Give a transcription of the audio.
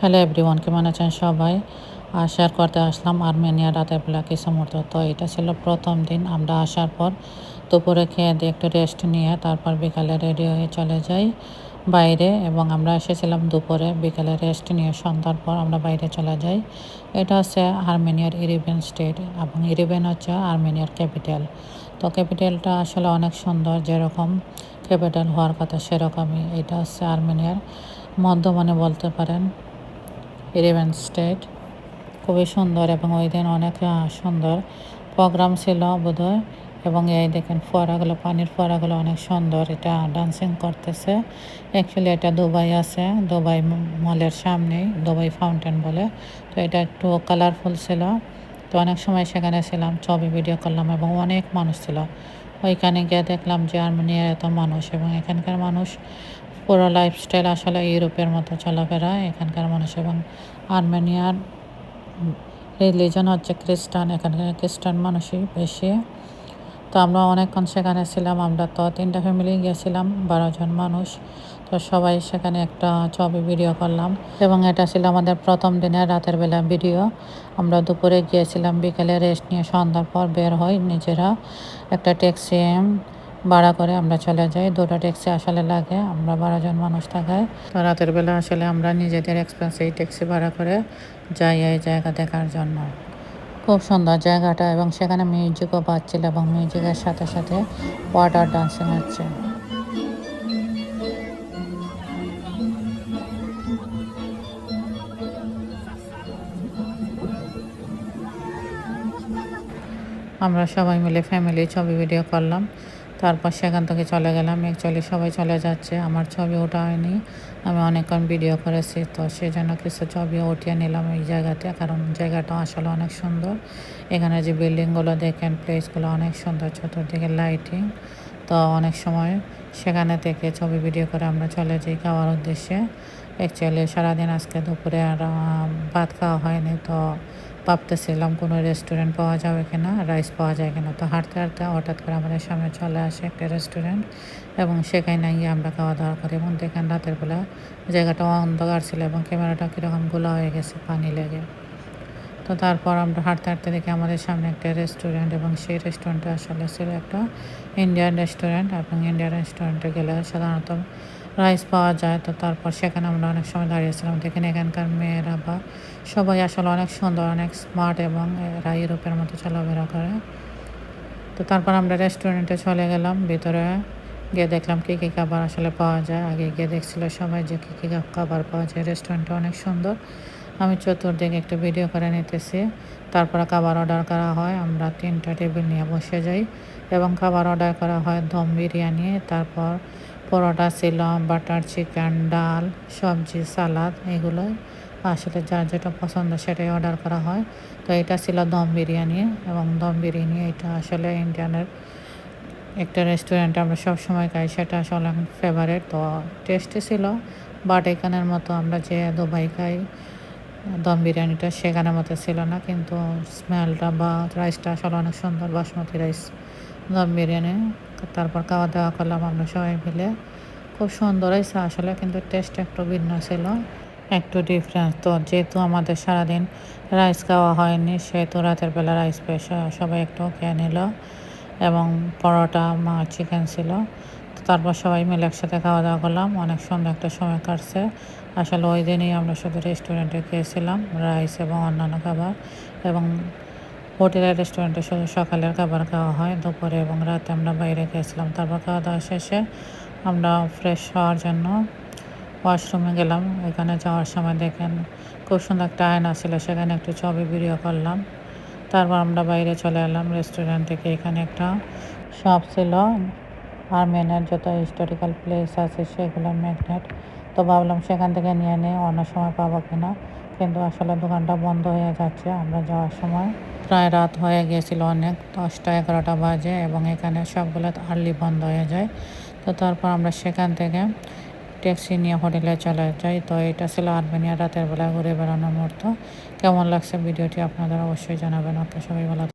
Hello everyone কেমন আছেন সবাই? শেয়ার করতে আসলাম আর্মেনিয়া রাতের বেলা কিছু মুহূর্ত। তো এটা ছিল প্রথম দিন, আমরা আসার পর দুপুরে খেয়ে দিয়ে একটু রেস্ট নিয়ে তারপর বিকালে রেডি হয়ে চলে যাই বাইরে এবং আমরা এসেছিলাম দুপুরে বিকালে রেস্ট নিয়ে সন্ধ্যার পর আমরা বাইরে চলে যাই। এটা হচ্ছে আর্মেনিয়ার ইরিবেন স্টেট এবং ইরিবেন হচ্ছে আর্মেনিয়ার ক্যাপিটাল তো ক্যাপিটালটা আসলে অনেক সুন্দর, যেরকম ক্যাপিটাল হওয়ার কথা সেরকমই। এটা হচ্ছে আর্মেনিয়ার মধ্যমানে বলতে পারেন। Eleven state. খুবই সুন্দর এবং ওই দিন অনেক সুন্দর প্রোগ্রাম ছিল বোধহয়। এবং এই দেখেন ফোয়ারাগুলো, পানির ফোয়ারাগুলো অনেক সুন্দর। এটা ডান্সিং করতেছে। অ্যাকচুয়ালি এটা দুবাই আছে, দুবাই মলের সামনেই, দুবাই ফাউন্টেন বলে। তো এটা একটু কালারফুল ছিল। তো অনেক সময় সেখানে ছিলাম, ছবি ভিডিও করলাম এবং অনেক মানুষ ছিল। ওইখানে গিয়ে দেখলাম যে আর্মেনিয়ার এত মানুষ এবং এখানকার মানুষ পুরো লাইফস্টাইল আসলে ইউরোপের মতো চলাফেরা, এখানকার মানুষ এবং আর্মেনিয়ার রিলিজন হচ্ছে খ্রিস্টান, এখানকার খ্রিস্টান মানুষই বেশি। তো আমরা অনেকক্ষণ সেখানে ছিলাম, আমরা তো তিনটা ফ্যামিলি গিয়েছিলাম বারো জন মানুষ। তো সবাই সেখানে একটা ছবি ভিডিও করলাম এবং এটা ছিল আমাদের প্রথম দিনের রাতের বেলা ভিডিও আমরা দুপুরে গিয়েছিলাম, বিকেলে রেস্ট নিয়ে সন্ধ্যার পর বের হই নিজেরা। একটা ট্যাক্সি ভাড়া করে আমরা চলে যাই। দুটো ট্যাক্সি আসলে লাগে, আমরা বারো জন মানুষ থাকায়। তো রাতের বেলা আসলে আমরা নিজেদের এক্সপেন্সে এই ট্যাক্সি ভাড়া করে যাই এই জায়গা দেখার জন্য। খুব সুন্দর জায়গাটা এবং সেখানে মিউজিকও বাজছিল এবং মিউজিকের সাথে সাথে ওয়াটার ডান্সিং হচ্ছে। আমরা সবাই মিলে ফ্যামিলি ছবি ভিডিও করলাম। তারপর সেখান থেকে চলে গেলাম। অ্যাকচুয়ালি সবাই চলে যাচ্ছে। আমার ছবি ওঠা হয়নি। আমি অনেকক্ষণ ভিডিও করেছি। তো সেই জন্য কিছু ছবি উঠিয়ে নিলাম এই জায়গাতে। কারণ জায়গাটা আসলে অনেক সুন্দর। এখানে যে বিল্ডিংগুলো দেখেন প্লেসগুলো অনেক সুন্দর। চতুর্দিকে লাইটিং তো অনেক সময় সেখানে থেকে ছবি ভিডিও করে আমরা চলে যাই খাওয়ার উদ্দেশ্যে। অ্যাকচুয়ালি সারাদিন আজকে দুপুরে আর ভাত খাওয়া হয়নি, তো ভাবতেছিলাম কোনো রেস্টুরেন্ট পাওয়া যাবে কিনা রাইস পাওয়া যায় কিনা। তো হাঁটতে হাঁটতে হঠাৎ করে আমাদের সামনে চলে আসে একটা রেস্টুরেন্ট এবং সেখানে গিয়ে আমরা খাওয়া দাওয়া করি, এবং দেখেন রাতের বেলা জায়গাটা অন্ধকার ছিল, এবং ক্যামেরাটা কীরকম গোলা হয়ে গেছে, পানি লেগে। তো তারপর আমরা হাঁটতে হাঁটতে দেখি আমাদের সামনে একটা রেস্টুরেন্ট এবং সেই রেস্টুরেন্টটা আসলে ছিল একটা ইন্ডিয়ান রেস্টুরেন্ট এবং ইন্ডিয়ান রেস্টুরেন্টে গেলে সাধারণত রাইস পাওয়া যায়, তো তারপর সেখানে আমরা অনেক সময় দাঁড়িয়েছিলাম দেখেন এখানকার মেয়েরা বা সবাই আসলে অনেক সুন্দর, অনেক স্মার্ট এবং এরা ইউরোপের মতো চলাফেরা করে। তো তারপর আমরা রেস্টুরেন্টে চলে গেলাম, ভিতরে গিয়ে দেখলাম কী কী খাবার আসলে পাওয়া যায়। আগে গিয়ে দেখছিল সবাই যে কী কী খাবার পাওয়া যায়। রেস্টুরেন্টটা অনেক সুন্দর। আমি চতুর্দিকে একটু ভিডিও করে নিতেছি। তারপরে খাবার অর্ডার করা হয়, আমরা তিনটা টেবিল নিয়ে বসে যাই। এবং খাবার অর্ডার করা হয় দম বিরিয়ানি, তারপর পরোটা ছিল বাটার চিকেন ডাল, সবজি সালাদ এগুলো। আসলে যার যেটা পছন্দ সেটাই অর্ডার করা হয়। তো এটা ছিল দম বিরিয়ানি এবং দম বিরিয়ানি এটা আসলে ইন্ডিয়ানের একটা রেস্টুরেন্টে আমরা সব সময় খাই, সেটা আসলে ফেভারেট তো টেস্টি ছিল বাট এখানের মতো আমরা যে দুবাই খাই দম বিরিয়ানিটা সেখানের মতো ছিল না, কিন্তু স্মেলটা বা রাইসটা আসলে অনেক সুন্দর, বাসমতি রাইস দম বিরিয়ানি। তারপর খাওয়া দাওয়া করলাম আমরা সবাই মিলে। খুব সুন্দর হয়েছে আসলে, কিন্তু টেস্ট একটু ভিন্ন ছিল। একটু ডিফারেন্স তো যেহেতু আমাদের সারাদিন রাইস খাওয়া হয়নি, সেহেতু রাতের বেলা রাইস পেয়ে সবাই একটু খেয়ে নিল। এবং পরোটা, মা চিকেন ছিল। তারপর সবাই মিলে একসাথে খাওয়া দাওয়া করলাম। অনেক সুন্দর একটা সময় কাটছে। আসলে ওই দিনই আমরা শুধু রেস্টুরেন্টে খেয়েছিলাম, রাইস এবং অন্যান্য খাবার এবং হোটেলের রেস্টুরেন্টে শুধু সকালের খাবার খাওয়া হয়, দুপুরে এবং রাতে আমরা বাইরে খেয়েছিলাম। তারপর খাওয়া দাওয়া শেষে আমরা ফ্রেশ হওয়ার জন্য ওয়াশরুমে গেলাম। এখানে যাওয়ার সময় দেখেন খুব সুন্দর একটা আয়না ছিল, সেখানে একটু ছবি ভিডিও করলাম। তারপর আমরা বাইরে চলে এলাম রেস্টুরেন্ট থেকে। এখানে একটা শপ ছিল। আর্মেনের যত হিস্টোরিক্যাল প্লেস আছে সেগুলো ম্যাগনেট তো ভাবলাম সেখান থেকে নিয়ে নিয়ে অন্য সময় পাবো কিনা। কিন্তু আসলে দোকানটা বন্ধ হয়ে যাচ্ছে, আমরা যাওয়ার সময়। প্রায় রাত হয়ে গিয়েছিল অনেক, দশটা এগারোটা বাজে এবং এখানে সবগুলো আর্লি বন্ধ হয়ে যায়। তো তারপর আমরা সেখান থেকে ট্যাক্সি নিয়ে হোটেলে চলে যাই। তো এটা ছিল আর্মেনিয়া রাতের বেলা ঘুরে বেড়ানোর মুহূর্ত। কেমন লাগছে ভিডিওটি আপনাদের অবশ্যই জানাবেন। ওকে, সবাই ভালো